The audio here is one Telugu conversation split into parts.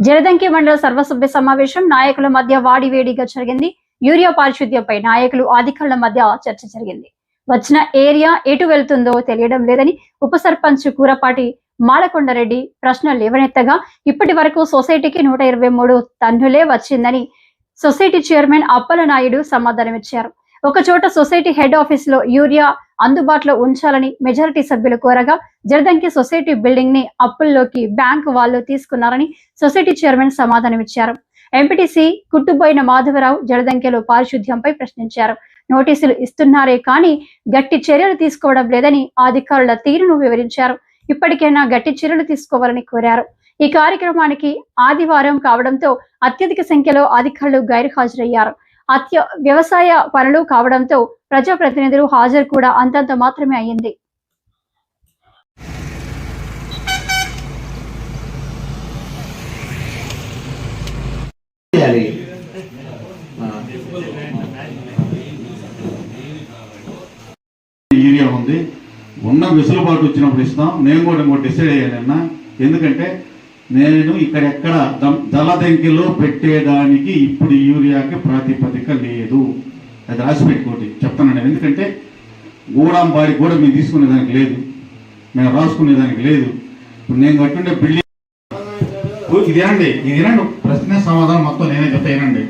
జలదంకి మండల సర్వసభ్య సమావేశం నాయకుల మధ్య వాడివేడిగా జరిగింది. యూరియా పారిశుద్ధ్యంపై నాయకులు అధికారుల మధ్య చర్చ జరిగింది. వచ్చిన ఏరియా ఎటు వెళ్తుందో తెలియడం లేదని ఉప సర్పంచ్ కూరపాటి మాలకొండరెడ్డి ప్రశ్నలు లేవనెత్తగా ఇప్పటి వరకు సొసైటీకి నూట ఇరవై మూడు టన్నులే వచ్చిందని సొసైటీ చైర్మన్ అప్పల నాయుడు సమాధానమిచ్చారు. ఒక చోట సొసైటీ హెడ్ ఆఫీస్లో యూరియా అందుబాటులో ఉంచాలని మెజారిటీ సభ్యులు కోరగా జరదంకి సొసైటీ బిల్డింగ్ని అప్పుల్లోకి బ్యాంకు వాళ్ళు తీసుకున్నారని సొసైటీ చైర్మన్ సమాధానమిచ్చారు. ఎంపీటీసీ కుట్టుబోయిన మాధవరావు జడదంకెలో పారిశుద్ధ్యంపై ప్రశ్నించారు. నోటీసులు ఇస్తున్నారే కానీ గట్టి చర్యలు తీసుకోవడం లేదని అధికారుల తీరును వివరించారు. ఇప్పటికైనా గట్టి చర్యలు తీసుకోవాలని కోరారు. ఈ కార్యక్రమానికి ఆదివారం కావడంతో అత్యధిక సంఖ్యలో అధికారులు గైర్హాజరయ్యారు. అత్య వ్యవసాయ పనులు కావడంతో ప్రజాప్రతినిధులు హాజరు కూడా అంతంత మాత్రమే అయ్యింది. ఏరియా ఉంది. ఉన్న వెసులుబాటు వచ్చినప్పుడు ఇస్తాం. నేను కూడా ఇంకోటి డిసైడ్ అయ్యానన్నా ఎందుకంటే నేను ఇక్కడ ఎక్కడ దం- పెట్టేదానికి ఇప్పుడు యూరియాకి ప్రాతిపదిక లేదు. అది రాసి పెట్టుకోండి చెప్తాను నేను. ఎందుకంటే గూడాంబాడి కూడా మేము తీసుకునేదానికి లేదు. మేము రాసుకునేదానికి లేదు. ఇప్పుడు నేను కట్టుండే బిల్డింగ్ ఇది వినండి ఇది వినండి. ప్రశ్న సమాధానం మొత్తం నేనే చెప్తా వినండి.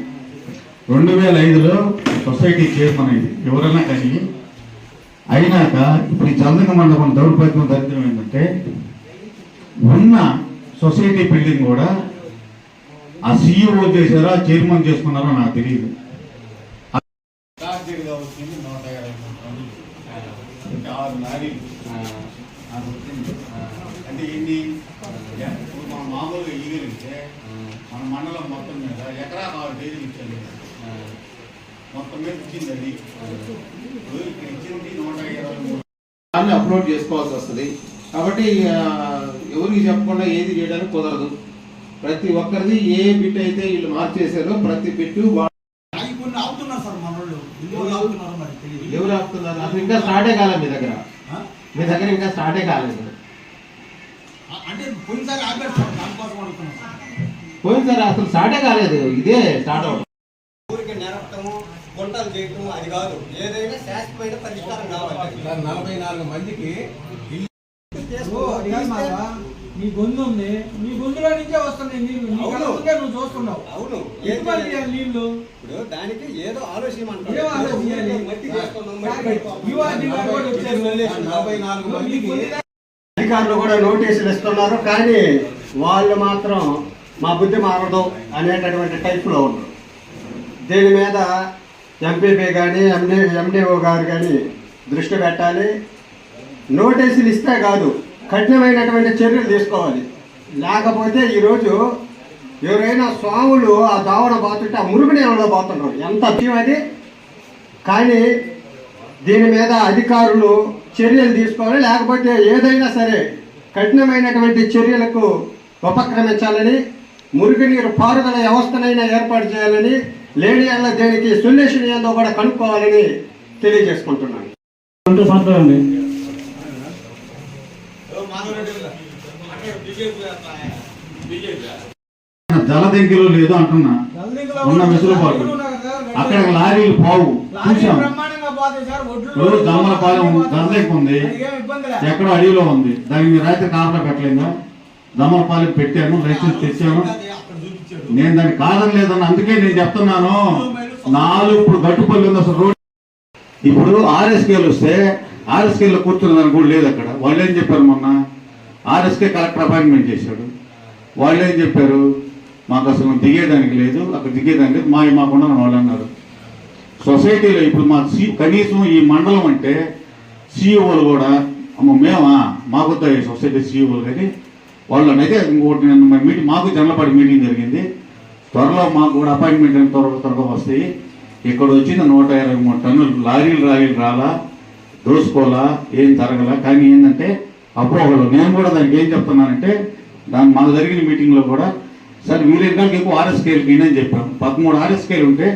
రెండు వేల ఐదులో సొసైటీ చైర్మన్ ఇది. ఎవరైనా కానీ అయినాక ఇప్పుడు ఈ చందంగ మండపం దౌర్భాగ్యం దరిద్రం ఏంటంటే ఉన్న సొసైటీ బిల్డింగ్ కూడా ఆ సీఈఓ చేశారా చైర్మన్ చేసుకున్నారో నాకు తెలియదు అంటే ఏంటి? ఇప్పుడు మనం మామూలుగా మన మండలం మొత్తం మీద ఎకరా ఆరు కేజీలు ఇచ్చాను మొత్తం మీద ఇచ్చింది అది. ఇప్పుడు ఇక్కడ ఇచ్చింది నూట ఇరవై మూడు. దాన్ని అప్లోడ్ చేసుకోవాల్సి వస్తుంది. కాబట్టి ఆ, ఎవరికి చెప్పకుండా ఏది చేయడానికి కుదరదు. ప్రతి ఒక్కరిది ఏ బిట్ అయితే వీళ్ళు మార్చేసారో ప్రతి బిట్ కొన్ని ఆపుతున్నారు సార్ మన వాళ్ళు ఎందుకు ఆపుతున్నారో మరి తెలియదు. ఎవరు ఆపుతున్నారు? అసలు ఇంకా స్టార్టే కాలేదు మీ దగ్గర? మీ దగ్గర ఇంకా స్టార్టే కాలేదు. అంటే పోయినసారి ఆపారు సార్ దానికోసం అడుగుతున్నాం సార్. పోయినసారి అసలు స్టార్టే కాలేదు. ఇదే స్టార్ట్ అవడం ఊరికి నెరపటము గుంటలు చేయటము అది కాదు. ఏదైనా శాశ్వతమైన పరిష్కారం కావాలి. నలభై నాలుగు మందికి నీ గొంతు ఉంది. నీ గొంతులో నుంచే వస్తున్నాయి నీళ్ళు నువ్వు చూస్తున్నావు. అవును? నీళ్ళు? ఇప్పుడు దానికి ఏదో ఆలోచించమంటారు అధికారులు కూడా నోటీసులు ఇస్తున్నారు. కానీ వాళ్ళు మాత్రం మా బుద్ధి మారదు అనేటటువంటి టైప్లో ఉన్నారు. దీని మీద ఎంపీపీ కానీ ఎండి ఎండిఓ గారు కానీ దృష్టి పెట్టాలి. నోటీసులు ఇస్తే కాదు కఠినమైనటువంటి చర్యలు తీసుకోవాలి. లేకపోతే ఈరోజు ఎవరైనా స్వాములు ఆ దావన బాతుంటే ఆ మురుగు నీళ్ళలో పోతున్నారు ఎంత అది? కానీ దీని మీద అధికారులు చర్యలు తీసుకోవాలి. లేకపోతే ఏదైనా సరే కఠినమైనటువంటి చర్యలకు ఉపక్రమించాలని మురుగునీరు పారుదల వ్యవస్థనైనా ఏర్పాటు చేయాలని లేని అన్న దేనికి సొల్యూషన్ ఏందో కూడా కనుక్కోవాలని తెలియజేసుకుంటున్నాను. జలదంకిలో లేదు అంటున్నా. ఉన్న కదా, అక్కడ లారీలు పోవు. చూసాం. దమ్మలపాలెం గందెక్కి ఉంది. ఎక్కడో అడవిలో ఉంది. దానికి రాత్రి కాపలా పెట్టలేదా దమ్మలపాలెం పెట్టాను లైసెన్స్ తెచ్చాను నేను దాన్ని కాదని లేదన్న అందుకే నేను చెప్తున్నాను. నాలుగు ఇప్పుడు గట్టుపల్లి ఉంది అసలు రోడ్ ఇప్పుడు ఆర్ఎస్కేలు వస్తే ఆర్ఎస్కేలో కూర్చున్న దాని కూడా లేదు అక్కడ. వాళ్ళు ఏం చెప్పారు మొన్న? ఆర్ఎస్కే కలెక్టర్ అపాయింట్మెంట్ చేశాడు. వాళ్ళు ఏం చెప్పారు? మాకు అసలు దిగేదానికి లేదు అక్కడ దిగేదానికి లేదు మా మాకుండా వాళ్ళు అన్నారు. సొసైటీలో ఇప్పుడు మా సి కనీసం ఈ మండలం అంటే సీఈఓలు కూడా అమ్మ మేమా? మాకు సొసైటీ సీఈఓలు కానీ? వాళ్ళు అయితే ఇంకోటి నేను మీటింగ్ మాకు జనలపాటి మీటింగ్ జరిగింది. త్వరలో మాకు కూడా అపాయింట్మెంట్ త్వరగా త్వరగా వస్తాయి. ఇక్కడ వచ్చిన నూట ఇరవై మూడు టన్నులు లారీలు రాయలు రాలా దోసుకోవాలా ఏం జరగలా కానీ ఏంటంటే అపోహలు నేను కూడా దానికి ఏం చెప్తున్నానంటే దాని మాకు జరిగిన మీటింగ్లో కూడా సార్ వీలైన ఎక్కువ ఆర్ఎస్కేలు ఈయనని చెప్పాం పదమూడు ఆర్ఎస్కేలు ఉంటే